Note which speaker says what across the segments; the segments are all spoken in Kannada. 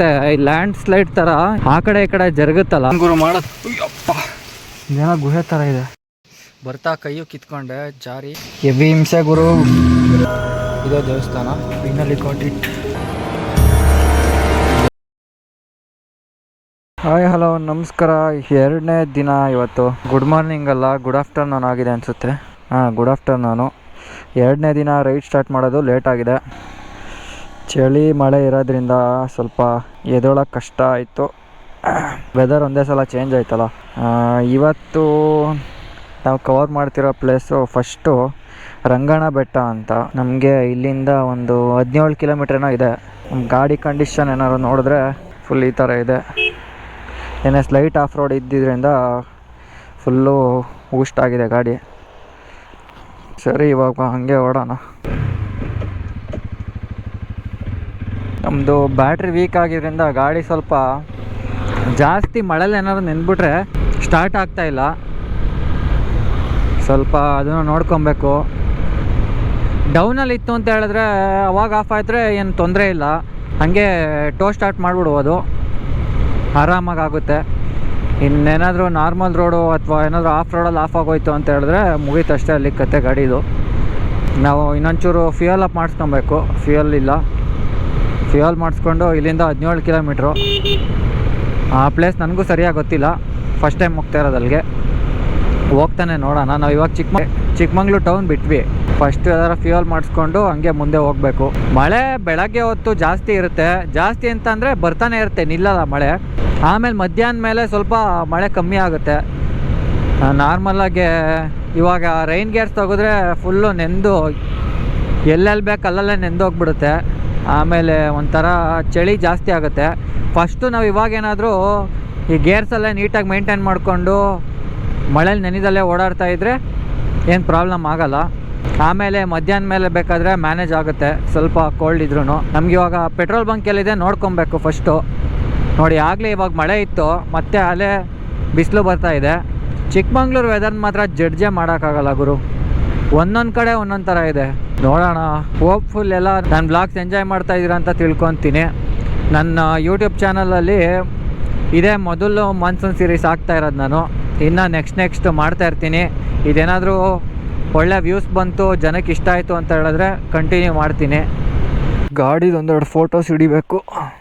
Speaker 1: ಮತ್ತೆ ಈ ಲ್ಯಾಂಡ್ ಸ್ಲೈಡ್ ತರ ಆ ಕಡೆ ಈ ಕಡೆ ಜರುಗುತ್ತಲ್ಲ? ಗುರು ಏನೋ ಗುಹೆ ತರ ಇದೆ. ಬರ್ತಾ ಕೈಯು ಕಿತ್ಕೊಂಡೆ ಜಾರಿ. ಹೆವಿ ಹಿಂಸೆ ಗುರು. ಇದೋ ದೇವಸ್ಥಾನ. ಫೈನಲಿ ಕಾಟಿಟ್ ಹಾಯ್ ಹಲೋ ನಮಸ್ಕಾರ. ಎರಡನೇ ದಿನ ಇವತ್ತು. ಗುಡ್ ಮಾರ್ನಿಂಗ್ ಅಲ್ಲ ಗುಡ್ ಆಫ್ಟರ್ನೂನ್ ಆಗಿದೆ ಅನಿಸುತ್ತೆ. ಹಾಂ ಗುಡ್ ಆಫ್ಟರ್ನೂನು ಎರಡನೇ ದಿನ ರೈಡ್ ಸ್ಟಾರ್ಟ್ ಮಾಡೋದು ಲೇಟ್ ಆಗಿದೆ. ಚಳಿ, ಮಳೆ ಇರೋದ್ರಿಂದ ಸ್ವಲ್ಪ ಎದೊಳಕ್ಕೆ ಕಷ್ಟ ಆಯಿತು. ವೆದರ್ ಒಂದೇ ಸಲ ಚೇಂಜ್ ಆಯ್ತಲ್ಲ. ಇವತ್ತು ನಾವು ಕವರ್ ಮಾಡ್ತಿರೋ ಪ್ಲೇಸು ಫಸ್ಟು ರಂಗಣ ಬೆಟ್ಟ ಅಂತ. ನಮಗೆ ಇಲ್ಲಿಂದ ಒಂದು ಹದಿನೇಳು ಕಿಲೋಮೀಟ್ರೇನೋ ಇದೆ. ಗಾಡಿ ಕಂಡೀಷನ್ ಏನಾದ್ರು ನೋಡಿದ್ರೆ ಫುಲ್ ಈ ಥರ ಇದೆ. ಏನೇ ಸ್ಲೈಟ್ ಆಫ್ ರೋಡ್ ಇದ್ದಿದ್ದರಿಂದ ಫುಲ್ಲು ಊಸ್ಟ್ ಆಗಿದೆ ಗಾಡಿ. ಸರಿ, ಇವಾಗ ಹಾಗೆ ಓಡೋಣ. ನಮ್ಮದು ಬ್ಯಾಟ್ರಿ ವೀಕ್ ಆಗಿದ್ದರಿಂದ ಗಾಡಿ ಸ್ವಲ್ಪ ಜಾಸ್ತಿ ಮಳೆಲಿ ಏನಾದ್ರು ನೆನ್ಬಿಟ್ರೆ ಸ್ಟಾರ್ಟ್ ಆಗ್ತಾ ಇಲ್ಲ. ಸ್ವಲ್ಪ ಅದನ್ನು ನೋಡ್ಕೊಬೇಕು. ಡೌನಲ್ಲಿ ಇತ್ತು ಅಂತ ಹೇಳಿದ್ರೆ ಅವಾಗ ಆಫ್ ಆಯ್ತರೆ ಏನು ತೊಂದರೆ ಇಲ್ಲ. ಹಾಗೆ ಟೋ ಸ್ಟಾರ್ಟ್ ಮಾಡಿಬಿಡ್ಬೋದು ಆರಾಮಾಗಿ ಆಗುತ್ತೆ. ಇನ್ನೇನಾದರೂ ನಾರ್ಮಲ್ ರೋಡು ಅಥವಾ ಏನಾದರೂ ಆಫ್ ರೋಡಲ್ಲಿ ಆಫ್ ಆಗೋಯ್ತು ಅಂತ ಹೇಳಿದ್ರೆ ಮುಗೀತು ಅಷ್ಟೇ ಅಲ್ಲಿ ಕತೆ ಗಾಡಿದು. ನಾವು ಇನ್ನೊಂಚೂರು ಫ್ಯೂಯಲ್ ಅಪ್ ಮಾಡಿಸ್ಕೊಬೇಕು. ಫ್ಯೂಯಲ್ ಇಲ್ಲ. ಫ್ಯೂಯಲ್ ಮಾಡಿಸ್ಕೊಂಡು ಇಲ್ಲಿಂದ ಹದಿನೇಳು ಕಿಲೋಮೀಟ್ರು ಆ ಪ್ಲೇಸ್ ನನಗೂ ಸರಿಯಾಗಿ ಗೊತ್ತಿಲ್ಲ. ಫಸ್ಟ್ ಟೈಮ್ ಹೋಗ್ತಾ ಇರೋದು ಅಲ್ಲಿಗೆ. ಹೋಗ್ತಾನೆ ನೋಡೋಣ. ನಾವು ಇವಾಗ ಚಿಕ್ಕ ಚಿಕ್ಕಮಂಗ್ಳೂರು ಟೌನ್ ಬಿಟ್ವಿ. ಫಸ್ಟ್ ಯಾರು ಫ್ಯೂಯಲ್ ಮಾಡಿಸ್ಕೊಂಡು ಹಂಗೆ ಮುಂದೆ ಹೋಗಬೇಕು. ಮಳೆ ಬೆಳಗ್ಗೆ ಹೊತ್ತು ಜಾಸ್ತಿ ಇರುತ್ತೆ. ಜಾಸ್ತಿ ಅಂತ ಅಂದರೆ ಬರ್ತಾನೆ ಇರುತ್ತೆ, ನಿಲ್ಲಲ್ಲ ಮಳೆ. ಆಮೇಲೆ ಮಧ್ಯಾಹ್ನ ಮೇಲೆ ಸ್ವಲ್ಪ ಮಳೆ ಕಮ್ಮಿ ಆಗುತ್ತೆ. ನಾರ್ಮಲಾಗಿ ಇವಾಗ ರೈನ್ ಗೇರ್ಸ್ ತೆಗೆದ್ರೆ ಫುಲ್ಲು ನೆಂದು ಎಲ್ಲೆಲ್ಲಿ ಬೇಕು ಅಲ್ಲಲ್ಲೇ ನೆಂದೋಗ್ಬಿಡುತ್ತೆ. ಆಮೇಲೆ ಒಂಥರ ಚಳಿ ಜಾಸ್ತಿ ಆಗುತ್ತೆ. ಫಸ್ಟು ನಾವು ಇವಾಗೇನಾದರೂ ಈ ಗೇರ್ಸಲ್ಲೇ ನೀಟಾಗಿ ಮೇಂಟೈನ್ ಮಾಡಿಕೊಂಡು ಮಳೇಲಿ ನೆನೆದಲ್ಲೇ ಓಡಾಡ್ತಾ ಇದ್ದರೆ ಏನು ಪ್ರಾಬ್ಲಮ್ ಆಗಲ್ಲ. ಆಮೇಲೆ ಮಧ್ಯಾಹ್ನ ಮೇಲೆ ಬೇಕಾದರೆ ಮ್ಯಾನೇಜ್ ಆಗುತ್ತೆ, ಸ್ವಲ್ಪ ಕೋಲ್ಡ್ ಇದ್ರೂ ನಮ್ಗೆ ಇವಾಗ ಪೆಟ್ರೋಲ್ ಬಂಕ್ ಎಲ್ಲಿದೆ ನೋಡ್ಕೊಬೇಕು ಫಸ್ಟು ನೋಡಿ, ಆಗಲೇ ಇವಾಗ ಮಳೆ ಇತ್ತು, ಮತ್ತೆ ಅಲ್ಲೇ ಬಿಸಿಲು ಬರ್ತಾ ಇದೆ. ಚಿಕ್ಕಮಂಗ್ಳೂರು ವೆದರ್ನ ಮಾತ್ರ ಜಡ್ಜೆ ಮಾಡೋಕ್ಕಾಗಲ್ಲ ಗುರು. ಒಂದೊಂದು ಕಡೆ ಒಂದೊಂದು ಥರ ಇದೆ. ನೋಡೋಣ. ಹೋಪ್ಫುಲ್ ಎಲ್ಲ ನನ್ನ ಬ್ಲಾಗ್ಸ್ ಎಂಜಾಯ್ ಮಾಡ್ತಾ ಇದ್ದೀರಾ ಅಂತ ತಿಳ್ಕೊತೀನಿ. ನನ್ನ ಯೂಟ್ಯೂಬ್ ಚಾನಲಲ್ಲಿ ಇದೇ ಮೊದಲು ಮಾನ್ಸೂನ್ ಸೀರೀಸ್ ಆಗ್ತಾ ಇರೋದು ನಾನು. ಇನ್ನು ನೆಕ್ಸ್ಟ್ ನೆಕ್ಸ್ಟ್ ಮಾಡ್ತಾ ಇರ್ತೀನಿ. ಇದೇನಾದರೂ ಒಳ್ಳೆ ವ್ಯೂಸ್ ಬಂತು, ಜನಕ್ಕೆ ಇಷ್ಟ ಆಯಿತು ಅಂತ ಹೇಳಿದ್ರೆ ಕಂಟಿನ್ಯೂ ಮಾಡ್ತೀನಿ. ಗಾಡಿದು ಒಂದೆರಡು ಫೋಟೋಸ್ ಹಿಡಿಬೇಕು.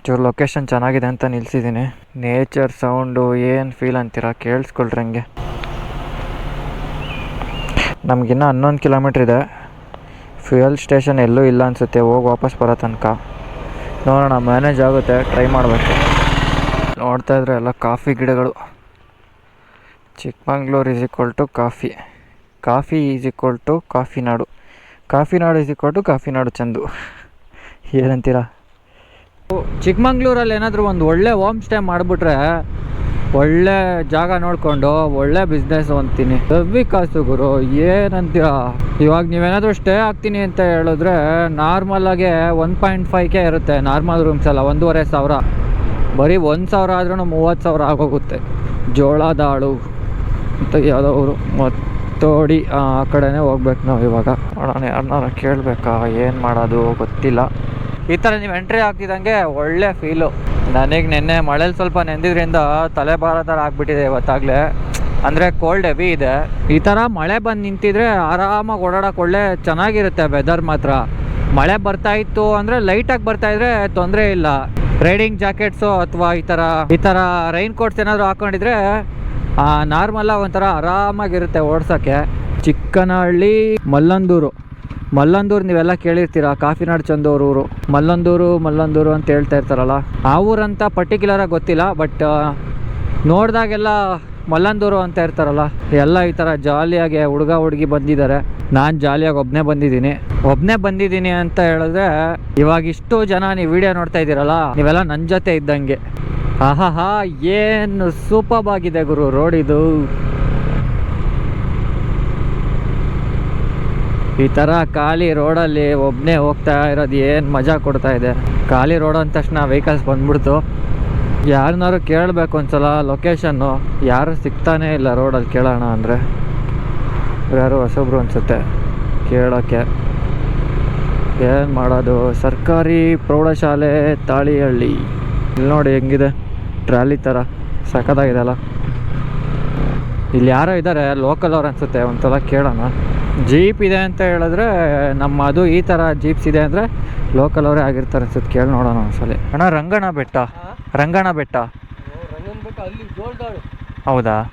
Speaker 1: ಚೂರು ಲೊಕೇಶನ್ ಚೆನ್ನಾಗಿದೆ ಅಂತ ನಿಲ್ಸಿದ್ದೀನಿ. ನೇಚರ್ ಸೌಂಡು ಏನು ಫೀಲ್ ಅಂತೀರಾ ಕೇಳಿಸ್ಕೊಳ್ರಿ ಹಂಗೆ. ನಮಗಿನ್ನ ಹನ್ನೊಂದು ಕಿಲೋಮೀಟ್ರ್ ಇದೆ. ಫ್ಯೂಯಲ್ ಸ್ಟೇಷನ್ ಎಲ್ಲೂ ಇಲ್ಲ ಅನಿಸುತ್ತೆ, ಹೋಗಿ ವಾಪಸ್ ಬರೋ ತನಕ. ನೋಡೋಣ ಮ್ಯಾನೇಜ್ ಆಗುತ್ತೆ ಟ್ರೈ ಮಾಡಬೇಕು. ನೋಡ್ತಾ ಇದ್ರೆ ಎಲ್ಲ ಕಾಫಿ ಗಿಡಗಳು. Chikmagalur is equal to coffee. Coffee is equal to coffee Nadu coffee ನಾಡು ಈಸ್ ಈಕ್ವಲ್ ಟು ಕಾಫಿ ನಾಡು ಚಂದು. ಏನಂತೀರಾ? ಚಿಕ್ಕಮಂಗ್ಳೂರಲ್ಲಿ ಏನಾದರೂ ಒಂದು ಒಳ್ಳೆ ಹೋಮ್ ಸ್ಟೇ ಮಾಡಿಬಿಟ್ರೆ ಒಳ್ಳೆ ಜಾಗ ನೋಡ್ಕೊಂಡು ಒಳ್ಳೆ ಬಿಸ್ನೆಸ್ ಅಂತೀನಿ. ರವಿ ಕಾಸು ಗುರು ಏನಂತೀರಾ ಇವಾಗ ನೀವೇನಾದರೂ ಸ್ಟೇ ಆಗ್ತೀನಿ ಅಂತ ಹೇಳಿದ್ರೆ ನಾರ್ಮಲಾಗೆ ಒನ್ ಪಾಯಿಂಟ್ ಫೈವ್ ಕೆ ಇರುತ್ತೆ ನಾರ್ಮಲ್ ರೂಮ್ಸ್ ಎಲ್ಲ, ಒಂದೂವರೆ ಸಾವಿರ. ಬರೀ ಒಂದು ಸಾವಿರ ಆದ್ರೂ ಮೂವತ್ತು ಸಾವಿರ ಆಗೋಗುತ್ತೆ. ಜೋಳದಾಳು ಅಂತ ಯಾವುದೋ ಮತ್ತೋಡಿ ಆ ಕಡೆನೇ ಹೋಗ್ಬೇಕು ನಾವು ಇವಾಗ. ನೋಡೋಣ ಯಾರನ್ನಾರ ಕೇಳಬೇಕಾ, ಏನು ಮಾಡೋದು ಗೊತ್ತಿಲ್ಲ. ಈ ಥರ ನೀವು ಎಂಟ್ರಿ ಹಾಕಿದಂಗೆ ಒಳ್ಳೆ ಫೀಲು ನನಗೆ ನಿನ್ನೆ ಮಳೇಲಿ ಸ್ವಲ್ಪ ನೆಂದಿದ್ರಿಂದ ತಲೆ ಭಾರ ಥರ ಆಗಿಬಿಟ್ಟಿದೆ ಇವತ್ತಾಗಲೇ. ಅಂದರೆ ಕೋಲ್ಡ್ ಹೆವಿ ಇದೆ. ಈ ಥರ ಮಳೆ ಬಂದು ನಿಂತಿದ್ರೆ ಆರಾಮಾಗಿ ಓಡಾಡೋಕೆ ಒಳ್ಳೆ ಚೆನ್ನಾಗಿರುತ್ತೆ ವೆದರ್ ಮಾತ್ರ. ಮಳೆ ಬರ್ತಾ ಇತ್ತು ಅಂದರೆ ಲೈಟಾಗಿ ಬರ್ತಾ ಇದ್ರೆ ತೊಂದರೆ ಇಲ್ಲ. ರೈಡಿಂಗ್ ಜಾಕೆಟ್ಸು ಅಥವಾ ಈ ಥರ ಈ ಥರ ರೈನ್ ಕೋಟ್ಸ್ ಏನಾದರೂ ಹಾಕೊಂಡಿದ್ರೆ ನಾರ್ಮಲಾಗಿ ಒಂಥರ ಆರಾಮಾಗಿರುತ್ತೆ ಓಡ್ಸೋಕ್ಕೆ. ಚಿಕ್ಕನಹಳ್ಳಿ, ಮಲ್ಲಂದೂರು. ಮಲ್ಲಂದೂರು ನೀವೆಲ್ಲ ಕೇಳಿರ್ತೀರ? ಕಾಫಿನಾಡು ಚಂದೂರು ಊರು. ಮಲ್ಲಂದೂರು ಮಲ್ಲಂದೂರು ಅಂತ ಹೇಳ್ತಾ ಇರ್ತಾರಲ್ಲ, ಆ ಊರಂತ ಪರ್ಟಿಕ್ಯುಲರಾಗಿ ಗೊತ್ತಿಲ್ಲ ಬಟ್ ನೋಡಿದಾಗೆಲ್ಲ ಮಲ್ಲಂದೂರು ಅಂತ ಇರ್ತಾರಲ್ಲ, ಎಲ್ಲ ಈ ಥರ ಜಾಲಿಯಾಗಿ ಹುಡುಗ ಹುಡುಗಿ ಬಂದಿದ್ದಾರೆ. ನಾನು ಜಾಲಿಯಾಗಿ ಒಬ್ಬನೇ ಬಂದಿದ್ದೀನಿ. ಒಬ್ಬನೇ ಬಂದಿದ್ದೀನಿ ಅಂತ ಹೇಳಿದ್ರೆ, ಇವಾಗ ಇಷ್ಟು ಜನ ನೀವು ವಿಡಿಯೋ ನೋಡ್ತಾ ಇದ್ದೀರಲ್ಲ, ನೀವೆಲ್ಲ ನನ್ನ ಜೊತೆ ಇದ್ದಂಗೆ. ಆಹಾ ಏನು ಸೂಪರ್ ಆಗಿದೆ ಗುರು, ರೋಡ್ ಇದು. ಈ ಥರ ಖಾಲಿ ರೋಡಲ್ಲಿ ಒಬ್ಬನೇ ಹೋಗ್ತಾ ಇರೋದು ಏನು ಮಜಾ ಕೊಡ್ತಾ ಇದೆ? ಖಾಲಿ ರೋಡ್ ಅಂದ ತಕ್ಷಣ ವೆಹಿಕಲ್ಸ್ ಬಂದ್ಬಿಡ್ತು. ಯಾರನ್ನಾರು ಕೇಳಬೇಕು ಒಂದ್ಸಲ ಲೊಕೇಶನ್ನು ಯಾರು ಸಿಗ್ತಾನೆ ಇಲ್ಲ ರೋಡಲ್ಲಿ ಕೇಳೋಣ ಅಂದರೆ. ಯಾರು ಹೊಸಬ್ರು ಅನಿಸುತ್ತೆ ಕೇಳೋಕ್ಕೆ. ಏನು ಮಾಡೋದು? ಸರ್ಕಾರಿ ಪ್ರೌಢಶಾಲೆ ತಾಳಿಹಳ್ಳಿ. ಇಲ್ಲಿ ನೋಡಿ ಹೆಂಗಿದೆ? ಟ್ರಾಲಿ ಥರ ಸಖತ್ತಾಗಿದೆ ಅಲ್ಲ? ಇಲ್ಲಿ ಯಾರೋ ಇದ್ದಾರೆ ಲೋಕಲ್ ಅವ್ರು ಅನ್ಸುತ್ತೆ. ಒಂದ್ಸಲ ಕೇಳೋಣ. ಜೀಪ್ ಇದೆ ಅಂತ ಹೇಳಿದ್ರೆ ನಮ್ಮ ಅದು ಈ ಥರ ಜೀಪ್ಸ್ ಇದೆ ಅಂದರೆ ಲೋಕಲ್ ಅವರೇ ಆಗಿರ್ತಾರೆ ಅನ್ಸುತ್ತೆ. ಕೇಳಿ ನೋಡೋಣ ಒಂದ್ಸಲ. ಅಣ್ಣ ರಂಗಣ ಬೆಟ್ಟ. ರಂಗಣ ಬೆಟ್ಟ. ಹೌದಾ?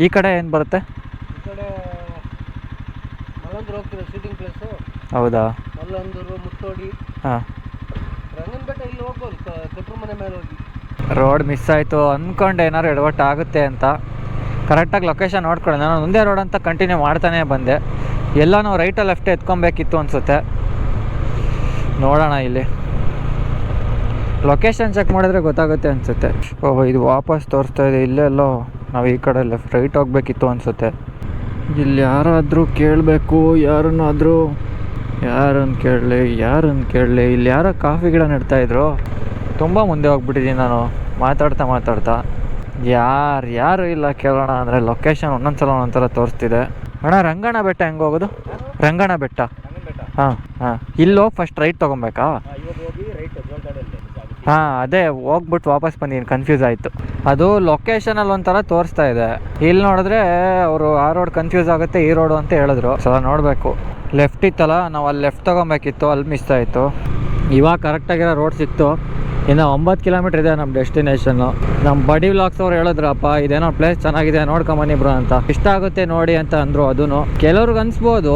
Speaker 1: ಈ ಕಡೆ ಏನು ಬರುತ್ತೆ? ಹೌದಾ?
Speaker 2: ಮುತ್ತೋಡಿ.
Speaker 1: ಹಾಂ. ರೋಡ್ ಮಿಸ್ ಆಯಿತು. ಅಂದ್ಕೊಂಡು ಏನಾದ್ರು ಎಡವಟ್ಟು ಆಗುತ್ತೆ ಅಂತ. ಕರೆಕ್ಟಾಗಿ ಲೊಕೇಶನ್ ನೋಡ್ಕೊಳ್ಳಿ ನಾನು ಒಂದೇ ರೋಡ್ ಅಂತ ಕಂಟಿನ್ಯೂ ಮಾಡ್ತಾನೆ ಬಂದೆ. ಎಲ್ಲ ನಾವು ರೈಟ ಲೆಫ್ಟ್ ಎತ್ಕೊಬೇಕಿತ್ತು ಅನಿಸುತ್ತೆ. ನೋಡೋಣ ಇಲ್ಲಿ. ಲೊಕೇಶನ್ ಚೆಕ್ ಮಾಡಿದ್ರೆ ಗೊತ್ತಾಗುತ್ತೆ ಅನಿಸುತ್ತೆ. ಓಹೋ, ಇದು ವಾಪಸ್ ತೋರಿಸ್ತಾ ಇದೆ. ಇಲ್ಲೆಲ್ಲೋ ನಾವು ಈ ಕಡೆ ಲೆಫ್ಟ್ ರೈಟ್ ಹೋಗ್ಬೇಕಿತ್ತು ಅನಿಸುತ್ತೆ. ಇಲ್ಲಿ ಯಾರಾದರೂ ಕೇಳಬೇಕು, ಯಾರನ್ನಾದರೂ? ಯಾರನ್ನು ಕೇಳಲಿ ಯಾರನ್ನು ಕೇಳಲಿ? ಇಲ್ಲಿ ಯಾರೋ ಕಾಫಿ ಗಿಡ ನೆಡ್ತಾಯಿದ್ರು ತುಂಬ ಮುಂದೆ ಹೋಗ್ಬಿಟ್ಟಿದ್ದೀನಿ ನಾನು. ಮಾತಾಡ್ತಾ ಮಾತಾಡ್ತಾ. ಯಾರು ಯಾರು ಇಲ್ಲ ಕೇಳೋಣ ಅಂದರೆ ಲೊಕೇಶನ್ ಒಂದೊಂದು ಥರ ತೋರಿಸ್ತಿದೆ. ಅಣ್ಣ ರಂಗಣ ಬೆಟ್ಟ ಹೆಂಗೆ ಹೋಗೋದು? ರಂಗಣ ಬೆಟ್ಟ. ಹಾಂ ಹಾಂ. ಇಲ್ಲಿ ಹೋಗಿ ಫಸ್ಟ್ ರೈಟ್ ತೊಗೊಬೇಕಾ? ಹಾಂ, ಅದೇ, ಹೋಗ್ಬಿಟ್ಟು ವಾಪಸ್ ಬಂದೀನಿ ಕನ್ಫ್ಯೂಸ್ ಆಯಿತು. ಅದು ಲೊಕೇಶನಲ್ಲಿ ಒಂಥರ ತೋರಿಸ್ತಾ ಇದೆ. ಇಲ್ಲಿ ನೋಡಿದ್ರೆ ಅವರು ಆ ರೋಡ್ ಕನ್ಫ್ಯೂಸ್ ಆಗುತ್ತೆ, ಈ ರೋಡು ಅಂತ ಹೇಳಿದ್ರು. ಸಲ ನೋಡಬೇಕು. ಲೆಫ್ಟ್ ಇತ್ತಲ್ಲ, ನಾವು ಅಲ್ಲಿ ಲೆಫ್ಟ್ ತೊಗೊಬೇಕಿತ್ತು, ಅಲ್ಲಿ ಮಿಸ್ ಆಯಿತು. ಇವಾಗ ಕರೆಕ್ಟಾಗಿರೋ ರೋಡ್ ಸಿಕ್ತು. ಇನ್ನು ಒಂಬತ್ತು ಕಿಲೋಮೀಟ್ರ್ ಇದೆ ನಮ್ಮ ಡೆಸ್ಟಿನೇಷನ್ನು ನಮ್ಮ ಬಡಿ ವ್ಲಾಗ್ಸ್ ಅವ್ರು ಹೇಳಿದ್ರಪ್ಪ, ಇದೇನೋ ಪ್ಲೇಸ್ ಚೆನ್ನಾಗಿದೆ ನೋಡ್ಕೊಂಬನ್ನಿ ಬ್ರೋ ಅಂತ. ಇಷ್ಟ ಆಗುತ್ತೆ ನೋಡಿ ಅಂತ ಅಂದರು ಅದನ್ನು ಕೆಲವ್ರಿಗೆ ಅನ್ಸ್ಬೋದು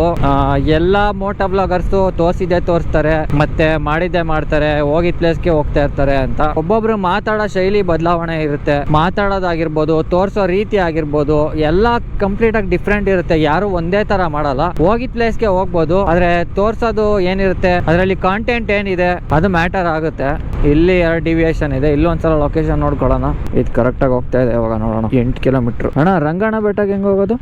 Speaker 1: ಎಲ್ಲ ಮೋಟೋ ಬ್ಲಾಗರ್ಸು ತೋರಿಸಿದ್ದೆ ತೋರಿಸ್ತಾರೆ, ಮತ್ತೆ ಮಾಡಿದ್ದೆ ಮಾಡ್ತಾರೆ ಹೋಗಿದ್ ಪ್ಲೇಸ್ಗೆ ಹೋಗ್ತಾ ಇರ್ತಾರೆ ಅಂತ. ಒಬ್ಬೊಬ್ರು ಮಾತಾಡೋ ಶೈಲಿ ಬದಲಾವಣೆ ಇರುತ್ತೆ. ಮಾತಾಡೋದಾಗಿರ್ಬೋದು, ತೋರಿಸೋ ರೀತಿ ಆಗಿರ್ಬೋದು, ಎಲ್ಲ ಕಂಪ್ಲೀಟ್ ಆಗಿ ಡಿಫ್ರೆಂಟ್ ಇರುತ್ತೆ. ಯಾರು ಒಂದೇ ತರ ಮಾಡಲ್ಲ. ಹೋಗಿದ್ ಪ್ಲೇಸ್ಗೆ ಹೋಗ್ಬೋದು, ಆದ್ರೆ ತೋರ್ಸೋದು ಏನಿರುತ್ತೆ, ಅದರಲ್ಲಿ ಕಾಂಟೆಂಟ್ ಏನಿದೆ, ಅದು ಮ್ಯಾಟರ್ ಆಗುತ್ತೆ. ಇಲ್ಲಿ ಎರಡು ಡಿವಿಯೇಷನ್ ಇದೆ. ಇಲ್ಲಿ ಒಂದ್ಸಲ ಲೊಕೇಶನ್ ನೋಡ್ಕೊಳ್ಳೋಣ. ಇದು ಕರೆಕ್ಟಾಗಿ ಹೋಗ್ತಾ ಇದೆ ಇವಾಗ ನೋಡೋಣ. ಎಂಟು ಕಿಲೋಮೀಟ್ರ್ ಅಣ್ಣ ರಂಗಣ ಬೆಟ್ಟಕ್ಕೆ ಹೆಂಗೆ ಹೋಗೋದು?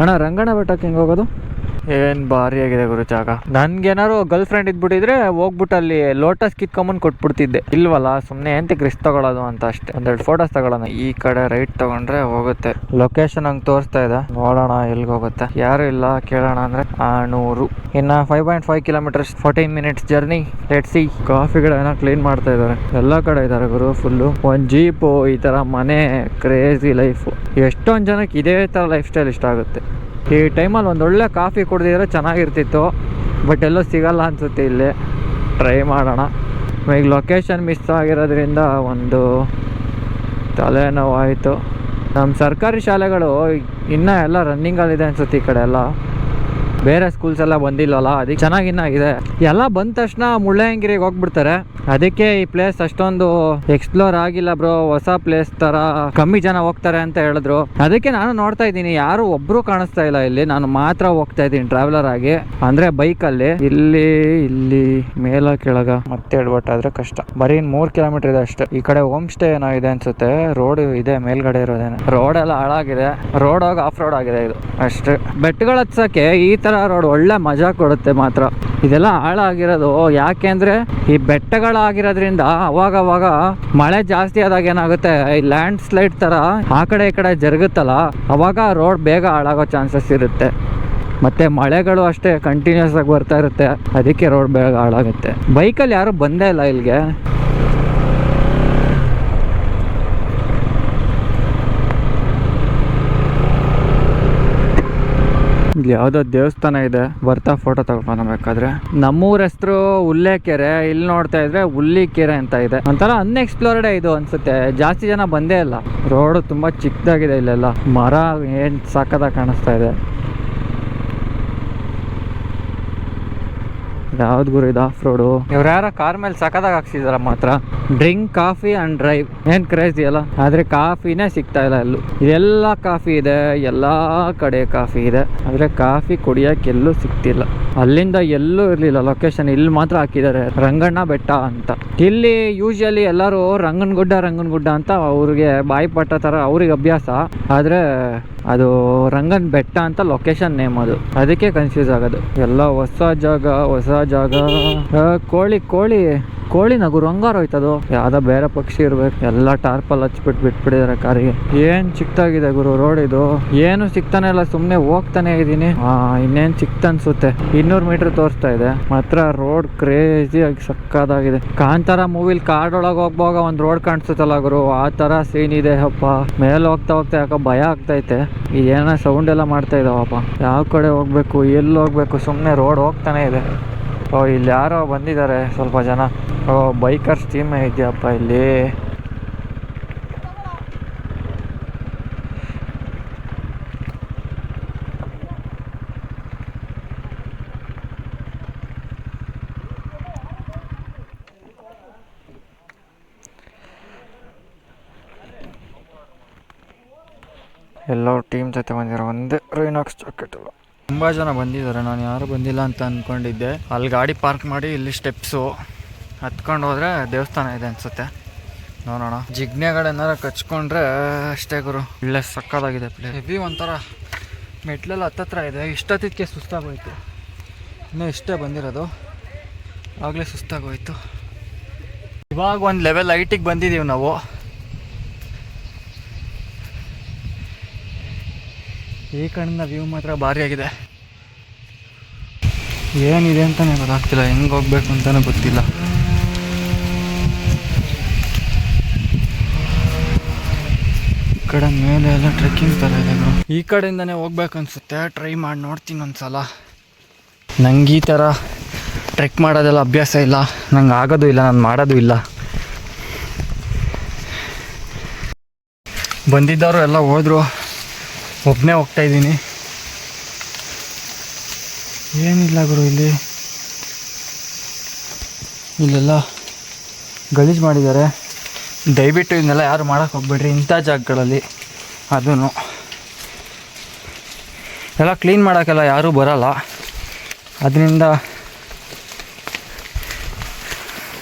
Speaker 1: ಅಣ್ಣ ರಂಗಣ ಬೆಟ್ಟಕ್ಕೆ ಹೆಂಗೆ ಹೋಗೋದು? ಏನ್ ಭಾರಿ ಆಗಿದೆ ಗುರು ಜಾಗ. ನನ್ಗೇನಾರು ಗರ್ಲ್ ಫ್ರೆಂಡ್ ಇದ್ಬಿಟ್ಟಿದ್ರೆ ಹೋಗ್ಬಿಟ್ಟು ಅಲ್ಲಿ ಲೋಟಸ್ ಕಿತ್ಕೊಂಬಂದು ಕೊಟ್ಬಿಡ್ತಿದ್ದೆ. ಇಲ್ವಲ್ಲ ಸುಮ್ಮನೆ ಎಂತ ಕ್ರಿಸ್ ತಗೊಳ್ಳೋದು ಅಂತ ಅಷ್ಟೇ. ಒಂದೆರಡು ಫೋಟೋಸ್ ತಗೊಳ್ಳೋಣ ಈ ಕಡೆ ರೈಟ್ ತಗೊಂಡ್ರೆ ಹೋಗುತ್ತೆ. ಲೊಕೇಶನ್ ಹಂಗೆ ತೋರಿಸ್ತಾ ಇದೆ. ನೋಡೋಣ ಎಲ್ಲಿಗೆ ಹೋಗುತ್ತೆ. ಯಾರು ಇಲ್ಲ, ಕೇಳೋಣ ಅಂದ್ರೆ ನೂರು ಇನ್ನ five point five kilometres fourteen minutes journey let see ಕಾಫಿಗಳನ್ನ clean ಮಾಡ್ತಾ ಇದ್ದಾರೆ. ಎಲ್ಲ ಕಡೆ ಇದ್ದಾರೆ ಗುರು ಫುಲ್ಲು ಒಂದು ಜೀಪು ಈ ಥರ ಮನೆ ಕ್ರೇಜಿ ಲೈಫು ಎಷ್ಟೊಂದು ಜನಕ್ಕೆ ಇದೇ ಥರ ಲೈಫ್ ಸ್ಟೈಲ್ ಇಷ್ಟ ಆಗುತ್ತೆ. ಈ ಟೈಮಲ್ಲಿ ಒಂದು ಒಳ್ಳೆ ಕಾಫಿ ಕುಡ್ದಿದ್ರೆ ಚೆನ್ನಾಗಿರ್ತಿತ್ತು, ಬಟ್ ಎಲ್ಲೋ ಸಿಗಲ್ಲ ಅನಿಸುತ್ತೆ ಇಲ್ಲಿ. ಟ್ರೈ ಮಾಡೋಣ. ಈಗ ಲೊಕೇಶನ್ ಮಿಸ್ ಆಗಿರೋದ್ರಿಂದ ಒಂದು ತಲೆನೋವಾಯಿತು. ನಮ್ಮ ಸರ್ಕಾರಿ ಶಾಲೆಗಳು ಇನ್ನೂ ಎಲ್ಲ ರನ್ನಿಂಗಲ್ಲಿದೆ ಅನ್ಸುತ್ತೆ ಈ ಕಡೆ ಎಲ್ಲ. ಬೇರೆ ಸ್ಕೂಲ್ಸ್ ಎಲ್ಲ ಬಂದಿಲ್ಲಲ್ಲ ಅದಕ್ಕೆ ಚೆನ್ನಾಗಿನ್ನಾಗಿದೆ ಎಲ್ಲ ಬಂದ ತಕ್ಷಣ ಮುಳ್ಳಯ್ಯನಗಿರಿಗೆ ಹೋಗ್ಬಿಡ್ತಾರೆ. ಅದಕ್ಕೆ ಈ ಪ್ಲೇಸ್ ಅಷ್ಟೊಂದು ಎಕ್ಸ್ಪ್ಲೋರ್ ಆಗಿಲ್ಲ ಬ್ರೋ ಹೊಸ ಪ್ಲೇಸ್ ತರ ಕಮ್ಮಿ ಜನ ಹೋಗ್ತಾರೆ ಅಂತ ಹೇಳಿದ್ರು. ಅದಕ್ಕೆ ನಾನು ನೋಡ್ತಾ ಇದ್ದೀನಿ, ಯಾರು ಒಬ್ರು ಕಾಣಿಸ್ತಾ ಇಲ್ಲ ಇಲ್ಲಿ. ನಾನು ಮಾತ್ರ ಹೋಗ್ತಾ ಇದ್ದೀನಿ ಟ್ರಾವೆಲರ್ ಆಗಿ. ಅಂದ್ರೆ ಬೈಕ್ ಅಲ್ಲಿ. ಇಲ್ಲಿ ಇಲ್ಲಿ, ಮೇಲ, ಕೆಳಗ. ಮತ್ತೆ ಆದ್ರೆ ಕಷ್ಟ. ಬರೀ ಮೂರ್ ಕಿಲೋಮೀಟರ್ ಇದೆ ಅಷ್ಟೇ. ಈ ಕಡೆ ಹೋಮ್ ಸ್ಟೇ ಏನೋ ಇದೆ ಅನ್ಸುತ್ತೆ. ರೋಡ್ ಇದೆ, ಮೇಲ್ಗಡೆ ಇರೋದೇನೆ. ರೋಡ್ ಎಲ್ಲ ಹಾಳಾಗಿದೆ. ರೋಡ್ ಹೋಗಿ ಆಫ್ ರೋಡ್ ಆಗಿದೆ ಇದು. ಅಷ್ಟೇ. ಬೆಟ್ಟಗಳ ಹತ್ಸಕ್ಕೆ ಈ ರೋಡ್ ಒಳ್ಳೆ ಮಜಾ ಕೊಡುತ್ತೆ ಮಾತ್ರ. ಇದೆಲ್ಲ ಹಾಳಾಗಿರೋದು. ಯಾಕೆ ಅಂದ್ರೆ ಈ ಬೆಟ್ಟಗಳಾಗಿರೋದ್ರಿಂದ ಅವಾಗ ಅವಾಗ ಮಳೆ ಜಾಸ್ತಿ ಆದಾಗ ಏನಾಗುತ್ತೆ? ಈ ಲ್ಯಾಂಡ್ ಸ್ಲೈಡ್ ತರ ಆ ಕಡೆ ಈ ಕಡೆ ಜರುಗುತ್ತಲ್ಲ? ಅವಾಗ ರೋಡ್ ಬೇಗ ಹಾಳಾಗೋ ಚಾನ್ಸಸ್ ಇರುತ್ತೆ. ಮತ್ತೆ ಮಳೆಗಳು ಅಷ್ಟೇ ಕಂಟಿನ್ಯೂಸ್ ಆಗಿ ಬರ್ತಾ ಇರುತ್ತೆ. ಅದಕ್ಕೆ ರೋಡ್ ಬೇಗ ಹಾಳಾಗುತ್ತೆ. ಬೈಕಲ್ಲಿ ಯಾರು ಬಂದೇ ಇಲ್ಲ ಇಲ್ಲಿಗೆ. ಇಲ್ಲಿ ಯಾವುದೋ ದೇವಸ್ಥಾನ ಇದೆ, ಬರ್ತಾ ಫೋಟೋ ತಗೊಳ್ಬೇಕಾದ್ರೆ ನಮ್ಮೂರ ಹೆಸರು ಉಲ್ಲೇಕೆರೆ ಇಲ್ಲಿ ನೋಡ್ತಾ ಇದ್ರೆ ಹುಲ್ಲಿಕೆರೆ ಅಂತ ಇದೆ. ಒಂಥರ ಅನ್ಎಕ್ಸ್ಪ್ಲೋರ್ಡ್ ಇದು ಅನ್ಸುತ್ತೆ, ಜಾಸ್ತಿ ಜನ ಬಂದೇ ಇಲ್ಲ. ರೋಡ್ ತುಂಬಾ ಚಿಕ್ಕದಾಗಿದೆ ಇಲ್ಲೆಲ್ಲ. ಮರ ಏನ್ ಸಾಕದಾಗ ಕಾಣಿಸ್ತಾ ಇದೆ. ಯಾವ್ದು ಗುರು ಇದು ಆಫ್ ರೋಡು ಇವ್ರು ಯಾರ ಕಾರ್ ಮೇಲೆ ಸಕದಾಗ ಹಾಕ್ಸಿದಾರ ಮಾತ್ರ. ಡ್ರಿಂಕ್ ಕಾಫಿ ಅಂಡ್ ಡ್ರೈವ್ ಏನ್ ಕ್ರೇಜಿ ಅಲ್ಲ? ಆದ್ರೆ ಕಾಫಿನೇ ಸಿಗ್ತಾ ಇಲ್ಲ ಎಲ್ಲೂ. ಇದೆಲ್ಲ ಕಾಫಿ ಇದೆ, ಎಲ್ಲಾ ಕಡೆ ಕಾಫಿ ಇದೆ. ಆದ್ರೆ ಕಾಫಿ ಕುಡಿಯಕ್ಕೆ ಎಲ್ಲೂ ಸಿಗ್ತಿಲ್ಲ. ಅಲ್ಲಿಂದ ಎಲ್ಲೂ ಇರ್ಲಿಲ್ಲ ಲೊಕೇಶನ್ ಇಲ್ಲಿ ಮಾತ್ರ ಹಾಕಿದ್ದಾರೆ ರಂಗಣ್ಣ ಬೆಟ್ಟ ಅಂತ. ಇಲ್ಲಿ ಯೂಶಲಿ ಎಲ್ಲರೂ ರಂಗನ್ ಗುಡ್ಡ ಅಂತ ಅವ್ರಿಗೆ ಬಾಯಿ ಪಟ್ಟ ತರ ಅವ್ರಿಗೆ ಅಭ್ಯಾಸ. ಆದ್ರೆ ಅದು ರಂಗನ್ ಬೆಟ್ಟ ಅಂತ ಲೊಕೇಶನ್ ನೇಮ್ ಅದು. ಅದಕ್ಕೆ ಕನ್ಫ್ಯೂಸ್ ಆಗೋದು. ಎಲ್ಲ ಹೊಸ ಜಾಗ ಹೊಸ ಜಾಗ. ಕೋಳಿ ಕೋಳಿ ಕೋಳಿ ನಗು ರಂಗಾರ ಹೋಯ್ತದು. ಯಾವ್ದೋ ಬೇರೆ ಪಕ್ಷಿ ಇರ್ಬೇಕು. ಎಲ್ಲ ಟಾರ್ಪಲ್ ಹಚ್ಬಿಟ್ಟು ಬಿಟ್ಬಿಟ್ಟಿದಾರೆ ಕಾರಿಗೆ. ಏನ್ ಚಿಕ್ಕದಾಗಿದೆ ಗುರು ರೋಡ್ ಇದು? ಏನು ಸಿಕ್ತಾನೆ ಇಲ್ಲ, ಸುಮ್ನೆ ಹೋಗ್ತಾನೆ ಇದೀನಿ. ಇನ್ನೇನ್ ಸಿಕ್ತ ಅನ್ಸುತ್ತೆ. ಇನ್ನೂರು ಮೀಟರ್ ತೋರಿಸ್ತಾ ಇದೆ. ಮಾತ್ರ ರೋಡ್ ಕ್ರೇಜಿ ಆಗಿ ಸಕ್ಕದಾಗಿದೆ. ಕಾಂತಾರ ಮೂವಿಲ್ ಕಾಡೊಳಗೆ ಹೋಗ್ಬೋಗ ಒಂದ್ ರೋಡ್ ಕಾಣಿಸುತ್ತಲ್ಲ ಗುರು? ಆ ತರ ಸೀನ್ ಇದೆ, ಅಪ್ಪ. ಮೇಲೆ ಹೋಗ್ತಾ ಹೋಗ್ತಾ ಯಾಕೋ ಭಯ ಆಗ್ತೈತೆ ಇದೇನೋ ಸೌಂಡ್ ಎಲ್ಲ ಮಾಡ್ತಾ ಇದಾವಪ್ಪ ಯಾವ ಕಡೆ ಹೋಗ್ಬೇಕು, ಎಲ್ಲಿ ಹೋಗ್ಬೇಕು ಸುಮ್ಮನೆ ರೋಡ್ ಹೋಗ್ತಾನೆ ಇದೆ. ಓ, ಇಲ್ಲಿ ಯಾರೋ ಬಂದಿದ್ದಾರೆ ಸ್ವಲ್ಪ ಜನ. ಓ ಬೈಕರ್ಸ್ ಟೀಮ್ ಇದೆಯಪ್ಪ ಇಲ್ಲಿ. ಎಲ್ಲೋ ಟೀಮ್ ಜೊತೆ ಬಂದಿರೋ ಒಂದೇ ರೈನಾಕ್ಸ್ ಜಾಕೆಟ್ ತುಂಬಾ ತುಂಬ ಜನ ಬಂದಿದ್ದಾರೆ. ನಾನು ಯಾರು ಬಂದಿಲ್ಲ ಅಂತ ಅಂದ್ಕೊಂಡಿದ್ದೆ ಅಲ್ಲಿ ಗಾಡಿ ಪಾರ್ಕ್ ಮಾಡಿ ಇಲ್ಲಿ ಸ್ಟೆಪ್ಸು ಹತ್ಕೊಂಡು ಹೋದ್ರೆ ದೇವಸ್ಥಾನ ಇದೆ ಅನ್ಸುತ್ತೆ. ನೋಡೋಣ. ಜಿಗ್ನೆಗಳೇನಾರ ಕಚ್ಕೊಂಡ್ರೆ ಅಷ್ಟೇ ಗುರು. ಇಲ್ಲೇ ಸಕ್ಕದಾಗಿದೆ ಪ್ಲೇ ಹೆವಿ ಒಂಥರ ಮೆಟ್ಲೆಲ್ಲ ಹತ್ತತ್ರ ಇದೆ. ಇಷ್ಟೊತ್ತಿಗೆ ಸುಸ್ತಾಗೋಯ್ತು. ಇನ್ನೂ ಇಷ್ಟೇ ಬಂದಿರೋದು. ಆಗಲೇ ಸುಸ್ತಾಗೋಯ್ತು. ಇವಾಗ ಒಂದು ಲೆವೆಲ್ ಐಟಿಗೆ ಬಂದಿದ್ದೀವಿ ನಾವು. ಈ ಕಡೆಯಿಂದ ವ್ಯೂ ಮಾತ್ರ ಭಾರಿ ಆಗಿದೆ. ಏನಿದೆ ಅಂತಾನೆ ಗೊತ್ತಾಗ್ತಿಲ್ಲ, ಹೆಂಗೆ ಹೋಗ್ಬೇಕು ಅಂತಾನೆ ಗೊತ್ತಿಲ್ಲ. ಈ ಕಡೆ ಮೇಲೆ ಎಲ್ಲ ಟ್ರೆಕ್ಕಿಂಗ್ ಥರ ಇದೆ. ಈ ಕಡೆಯಿಂದನೇ ಹೋಗ್ಬೇಕು ಅನ್ಸುತ್ತೆ ಟ್ರೈ ಮಾಡಿ ನೋಡ್ತೀನಿ ಒಂದ್ಸಲ. ನಂಗೆ ಈ ಥರ ಟ್ರೆಕ್ ಮಾಡೋದೆಲ್ಲ ಅಭ್ಯಾಸ ಇಲ್ಲ, ನಂಗೆ ಆಗೋದು ಇಲ್ಲ, ನಾನು ಮಾಡೋದು ಇಲ್ಲ. ಬಂದಿದ್ದವರು ಎಲ್ಲ ಹೋದ್ರು. ಒಬ್ಬನೇ ಹೋಗ್ತಾ ಇದ್ದೀನಿ. ಏನಿಲ್ಲ ಗುರು ಇಲ್ಲಿ. ಇಲ್ಲೆಲ್ಲ ಗಲೀಜು ಮಾಡಿದ್ದಾರೆ. ದಯವಿಟ್ಟು ಇದನ್ನೆಲ್ಲ ಯಾರು ಮಾಡೋಕೆ ಹೋಗ್ಬೇಡ್ರಿ ಇಂಥ ಜಾಗಗಳಲ್ಲಿ. ಅದೂ ಎಲ್ಲ ಕ್ಲೀನ್ ಮಾಡೋಕ್ಕೆಲ್ಲ ಯಾರೂ ಬರಲ್ಲ. ಅದರಿಂದ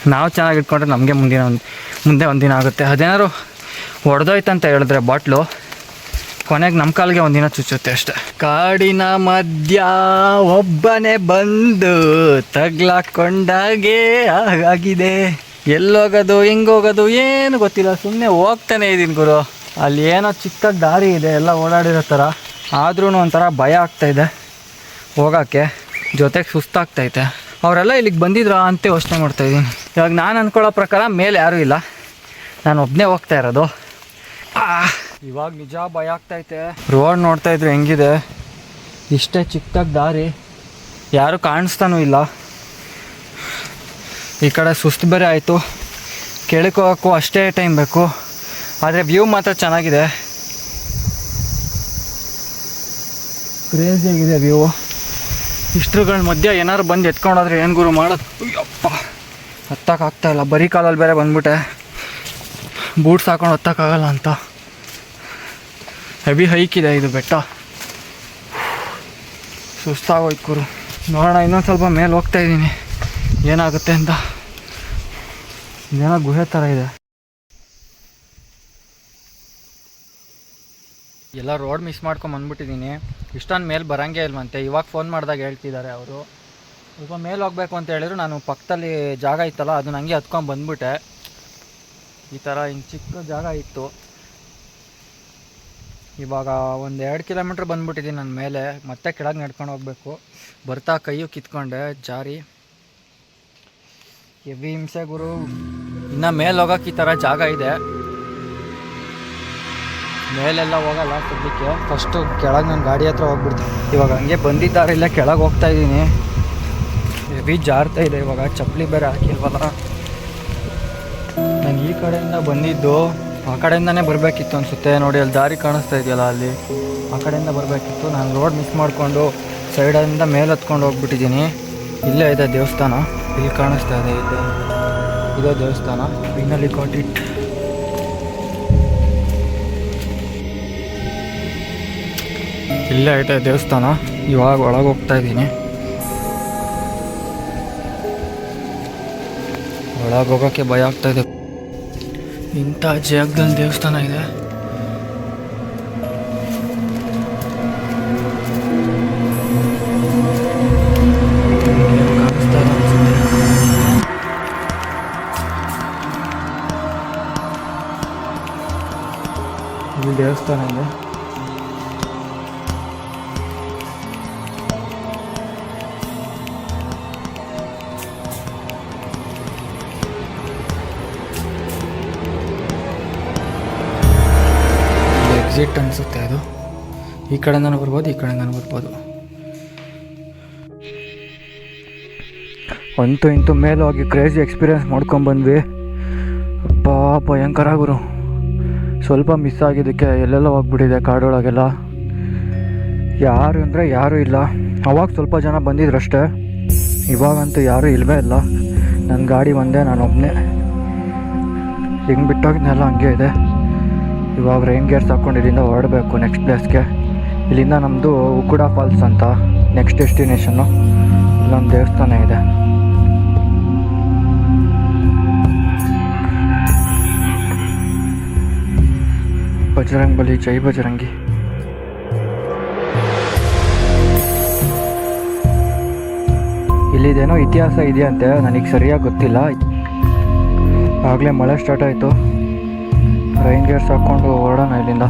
Speaker 1: ನಾವು ಚೆನ್ನಾಗಿ ಇಟ್ಕೊಂಡ್ರೆ ನಮಗೆ ಮುಂದಿನ ಒಂದು ಮುಂದೆ ಒಂದಿನ ಆಗುತ್ತೆ. ಅದೇನಾದ್ರು ಅಂತ ಹೇಳಿದ್ರೆ ಬಾಟ್ಲು. ಕೊನೆಗೆ ನಮ್ಮ ಕಾಲಿಗೆ ಒಂದಿನ ಚುಚ್ಚುತ್ತೆ ಅಷ್ಟೆ. ಕಾಡಿನ ಮಧ್ಯ ಒಬ್ಬನೇ ಬಂದು ತಗ್ಲಾಕೊಂಡಾಗೆ ಆಗಿದೆ ಎಲ್ಲೋಗೋದು ಹೆಂಗೋಗೋದು ಏನು ಗೊತ್ತಿಲ್ಲ ಸುಮ್ಮನೆ ಹೋಗ್ತಾನೆ ಇದ್ದೀನಿ ಗುರು. ಅಲ್ಲಿ ಏನೋ ಚಿಕ್ಕ ದಾರಿ ಇದೆ ಎಲ್ಲ ಓಡಾಡಿರೋ ಥರ ಆದ್ರೂ ಒಂಥರ ಭಯ ಆಗ್ತಾಯಿದೆ ಹೋಗೋಕ್ಕೆ ಜೊತೆಗೆ ಸುಸ್ತಾಗ್ತೈತೆ ಅವರೆಲ್ಲ ಇಲ್ಲಿಗೆ ಬಂದಿದ್ರಾ ಅಂತ ಯೋಚನೆ ಮಾಡ್ತಾಯಿದ್ದೀನಿ ಇವಾಗ ನಾನು ಅಂದ್ಕೊಳ್ಳೋ ಪ್ರಕಾರ ಮೇಲೆ ಯಾರೂ ಇಲ್ಲ. ನಾನು ಒಬ್ಬನೇ ಹೋಗ್ತಾ ಇರೋದು. ಆ, ಇವಾಗ ನಿಜ ಭಯ ಆಗ್ತೈತೆ. ರೋಡ್ ನೋಡ್ತಾ ಇದ್ರು, ಹೆಂಗಿದೆ? ಇಷ್ಟೇ ಚಿಕ್ಕದಾಗಿ ದಾರಿ. ಯಾರು ಕಾಣಿಸ್ತಾನೂ ಇಲ್ಲ. ಈ ಕಡೆ ಸುಸ್ತು ಬೇರೆ ಆಯಿತು. ಕೆಳಕ್ಕೆ ಅಷ್ಟೇ ಟೈಮ್ ಬೇಕು. ಆದರೆ ವ್ಯೂ ಮಾತ್ರ ಚೆನ್ನಾಗಿದೆ. ಕ್ರೇಜಿ ಆಗಿದೆ ವ್ಯೂ ಇಷ್ಟ್ರುಗಳ ಮಧ್ಯೆ ಏನಾದ್ರು ಬಂದು ಎತ್ಕೊಂಡಾದ್ರೆ ಏನು ಗುರು ಮಾಡೋದು? ಅಯ್ಯಪ್ಪ! ಹತ್ತಕ್ಕಾಗ್ತಾ ಇಲ್ಲ. ಬರೀ ಕಾಲಲ್ಲಿ ಬೇರೆ ಬಂದ್ಬಿಟ್ಟೆ. ಬೂಟ್ಸ್ ಹಾಕೊಂಡು ಹತ್ತಕ್ಕಾಗಲ್ಲ ಅಂತ. ಹೆವಿ ಹೈಕ್ ಇದೆ ಇದು ಬೆಟ್ಟ. ಸುಸ್ತಾಗೋಯ್ತು ಕುರು ನೋಡೋಣ, ಇನ್ನೊಂದು ಸ್ವಲ್ಪ ಮೇಲೆ ಹೋಗ್ತಾ ಇದ್ದೀನಿ. ಏನಾಗುತ್ತೆ ಅಂತ. ಏನೋ ಗುಹೆ ಥರ ಇದೆ. ಎಲ್ಲ ರೋಡ್ ಮಿಸ್ ಮಾಡ್ಕೊಂಡು ಬಂದ್ಬಿಟ್ಟಿದ್ದೀನಿ. ಇಷ್ಟೊಂದು ಮೇಲೆ ಬರೋಂಗೆ ಇಲ್ವಂತೆ. ಇವಾಗ ಫೋನ್ ಮಾಡಿದಾಗ ಹೇಳ್ತಿದ್ದಾರೆ ಅವರು. ಸ್ವಲ್ಪ ಮೇಲೆ ಹೋಗ್ಬೇಕು ಅಂತ ಹೇಳಿದ್ರು, ನಾನು ಪಕ್ಕದಲ್ಲಿ ಜಾಗ ಇತ್ತಲ್ಲ ಅದನ್ನ ಹಂಗೆ ಹತ್ಕೊಂಡು ಬಂದ್ಬಿಟ್ಟೆ. ಈ ಥರ ಹಿಂಗೆ ಚಿಕ್ಕ ಜಾಗ ಇತ್ತು. ಇವಾಗ ಒಂದು ಎರಡು ಕಿಲೋಮೀಟ್ರ್ ಬಂದ್ಬಿಟ್ಟಿದ್ದೀನಿ ನನ್ನ ಮೇಲೆ. ಮತ್ತೆ ಕೆಳಗೆ ನಡ್ಕೊಂಡು ಹೋಗ್ಬೇಕು. ಬರ್ತಾ ಕೈಯು ಕಿತ್ಕೊಂಡೆ, ಜಾರಿ. ಹೆವಿ ಹಿಂಸೆ ಗುರು. ಇನ್ನು ಮೇಲೆ ಹೋಗೋಕೆ ಈ ಥರ ಜಾಗ ಇದೆ. ಮೇಲೆಲ್ಲ ಹೋಗಲ್ಲ ಸದ್ಯಕ್ಕೆ ಫಸ್ಟು ಕೆಳಗೆ ನನ್ನ ಗಾಡಿ ಹತ್ರ ಹೋಗ್ಬಿಡ್ತೀನಿ. ಇವಾಗ ಹಂಗೆ ಬಂದಿದ್ದಾರೆ, ಇಲ್ಲ ಕೆಳಗೆ ಹೋಗ್ತಾ ಇದ್ದೀನಿ ಹೆವಿ ಜಾರ್ತಾ ಇದೆ ಇವಾಗ. ಚಪ್ಪಲಿ ಬೇರೆ ಹಾಕಿಲ್ವಲ್ಲ. ನಾನು ಈ ಕಡೆಯಿಂದ ಬಂದಿದ್ದು ಆ ಕಡೆಯಿಂದನೇ ಬರಬೇಕಿತ್ತು ಅನಿಸುತ್ತೆ. ನೋಡಿ, ಅಲ್ಲಿ ದಾರಿ ಕಾಣಿಸ್ತಾ ಇದೆಯಲ್ಲ ಅಲ್ಲಿ? ಆ ಕಡೆಯಿಂದ ಬರಬೇಕಿತ್ತು. ನಾನು ರೋಡ್ ಮಿಸ್ ಮಾಡಿಕೊಂಡು ಸೈಡಿಂದ ಮೇಲೆ ಹತ್ಕೊಂಡು ಹೋಗ್ಬಿಟ್ಟಿದ್ದೀನಿ. ಇಲ್ಲೇ ಇದೆ ದೇವಸ್ಥಾನ. ಇಲ್ಲಿ ಕಾಣಿಸ್ತಾ ಇದೆ ಇದೆ. ಇದೇ ದೇವಸ್ಥಾನ. ಫೈನಲಿ ಗಾಟ್ ಇಟ್ ಇಲ್ಲೇ ಐತೆ ದೇವಸ್ಥಾನ. ಇವಾಗ ಒಳಗೆ ಹೋಗ್ತಾ ಇದ್ದೀನಿ. ಒಳಗೆ ಹೋಗೋಕ್ಕೆ ಭಯ ಆಗ್ತಾಯಿದೆ ಇಂಥ ಜಾಗದಲ್ಲಿ ದೇವಸ್ಥಾನ ಇದೆ. ಕಡೆಯಿಂದನೂ ಬರ್ಬೋದು, ಈ ಕಡೆಯಿಂದನೂ ಬರ್ಬೋದು. ಅಂತೂ ಇಂತೂ ಮೇಲೆ ಹೋಗಿ ಕ್ರೇಜಿ ಎಕ್ಸ್ಪೀರಿಯೆನ್ಸ್ ಮಾಡ್ಕೊಂಬಂದ್ವಿ ಅಪ್ಪ ಭಯಂಕರ ಗುರು. ಸ್ವಲ್ಪ ಮಿಸ್ ಆಗಿದ್ದಕ್ಕೆ ಎಲ್ಲೆಲ್ಲ ಹೋಗ್ಬಿಟ್ಟಿದೆ ಕಾಡೊಳಗೆಲ್ಲ. ಯಾರು ಅಂದರೆ ಯಾರೂ ಇಲ್ಲ. ಅವಾಗ ಸ್ವಲ್ಪ ಜನ ಬಂದಿದ್ರಷ್ಟೇ. ಇವಾಗಂತೂ ಯಾರೂ ಇಲ್ಲವೇ ಇಲ್ಲ. ನನ್ನ ಗಾಡಿ ಒಂದೇ, ನಾನು ಒಬ್ಬನೇ ಹಿಂಗೆ ಬಿಟ್ಟೋಗಿದ್ನೆಲ್ಲ ಹಂಗೆ ಇದೆ. ಇವಾಗ ರೈನ್ ಗೇರ್ಸ್ ಹಾಕ್ಕೊಂಡಿದ್ದಿಂದ ಹೊರಡಬೇಕು ನೆಕ್ಸ್ಟ್ ಪ್ಲೇಸ್ಗೆ ಇಲ್ಲಿಂದ ನಮ್ಮದು ಉಕ್ಕುಡ ಫಾಲ್ಸ್ ಅಂತ ನೆಕ್ಸ್ಟ್ ಡೆಸ್ಟಿನೇಷನ್ನು ಇಲ್ಲೊಂದು ದೇವಸ್ಥಾನ ಇದೆ. ಬಜರಂಗ್ ಬಲಿ ಜೈ ಬಜರಂಗಿ. ಇಲ್ಲಿದೇನೋ ಇತಿಹಾಸ ಇದೆಯಂತೆ, ನನಗೆ ಸರಿಯಾಗಿ ಗೊತ್ತಿಲ್ಲ. ಆಗಲೇ ಮಳೆ ಸ್ಟಾರ್ಟ್ ಆಯಿತು. ರೈನ್ ಗೇರ್ಸ್ ಹಾಕ್ಕೊಂಡು ಓಡೋಣ ಇಲ್ಲಿಂದ.